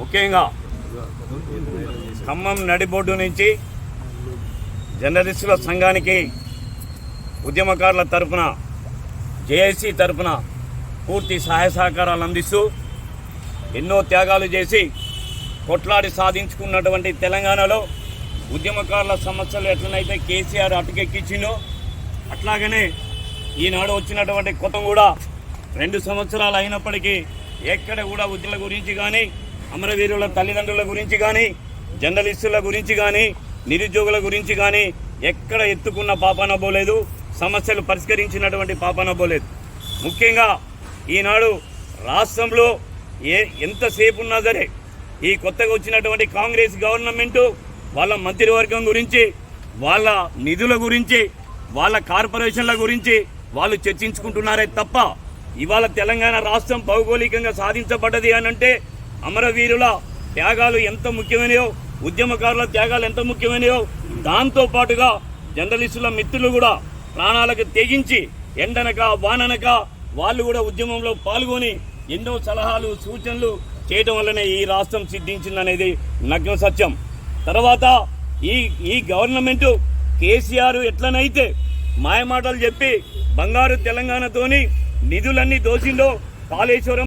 ముఖ్యంగా ఖమ్మం నడిబొడ్డు నుంచి జర్నలిస్టుల సంఘానికి ఉద్యమకారుల తరపున జేఏసీ తరపున పూర్తి సహాయ సహకారాలు అందిస్తూ ఎన్నో త్యాగాలు చేసి కొట్లాడి సాధించుకున్నటువంటి తెలంగాణలో ఉద్యమకారుల సమస్యలు ఎట్లనైతే కేసీఆర్ అటుకెక్కించిందో అట్లాగనే ఈనాడు వచ్చినటువంటి కొత్త కూడా రెండు సంవత్సరాలు అయినప్పటికీ ఎక్కడ కూడా ఉద్యమ గురించి కానీ అమరవీరుల తల్లిదండ్రుల గురించి కానీ జర్నలిస్టుల గురించి కానీ నిరుద్యోగుల గురించి కానీ ఎక్కడ ఎత్తుకున్న పాపనబోలేదు సమస్యలు పరిష్కరించినటువంటి పాపనబోలేదు ముఖ్యంగా ఈనాడు రాష్ట్రంలో ఏ ఎంతసేపు ఉన్నా సరే ఈ కొత్తగా వచ్చినటువంటి కాంగ్రెస్ గవర్నమెంటు వాళ్ళ మంత్రివర్గం గురించి వాళ్ళ నిధుల గురించి వాళ్ళ కార్పొరేషన్ల గురించి వాళ్ళు చర్చించుకుంటున్నారే తప్ప ఇవాళ తెలంగాణ రాష్ట్రం భౌగోళికంగా సాధించబడ్డది అని అంటే అమరవీరుల త్యాగాలు ఎంత ముఖ్యమైనయో ఉద్యమకారుల త్యాగాలు ఎంత ముఖ్యమైనయో దాంతో పాటుగా జర్నలిస్టుల మిత్రులు కూడా ప్రాణాలకు తెగించి ఎండనక వాననక వాళ్ళు కూడా ఉద్యమంలో పాల్గొని ఎన్నో సలహాలు సూచనలు చేయడం వల్లనే ఈ రాష్ట్రం సిద్ధించిందనేది నగ్న సత్యం. తర్వాత ఈ ఈ గవర్నమెంటు కేసీఆర్ ఎట్లనైతే మాయమాటలు చెప్పి బంగారు తెలంగాణతోని నిధులన్నీ దోషిలో కాళేశ్వరం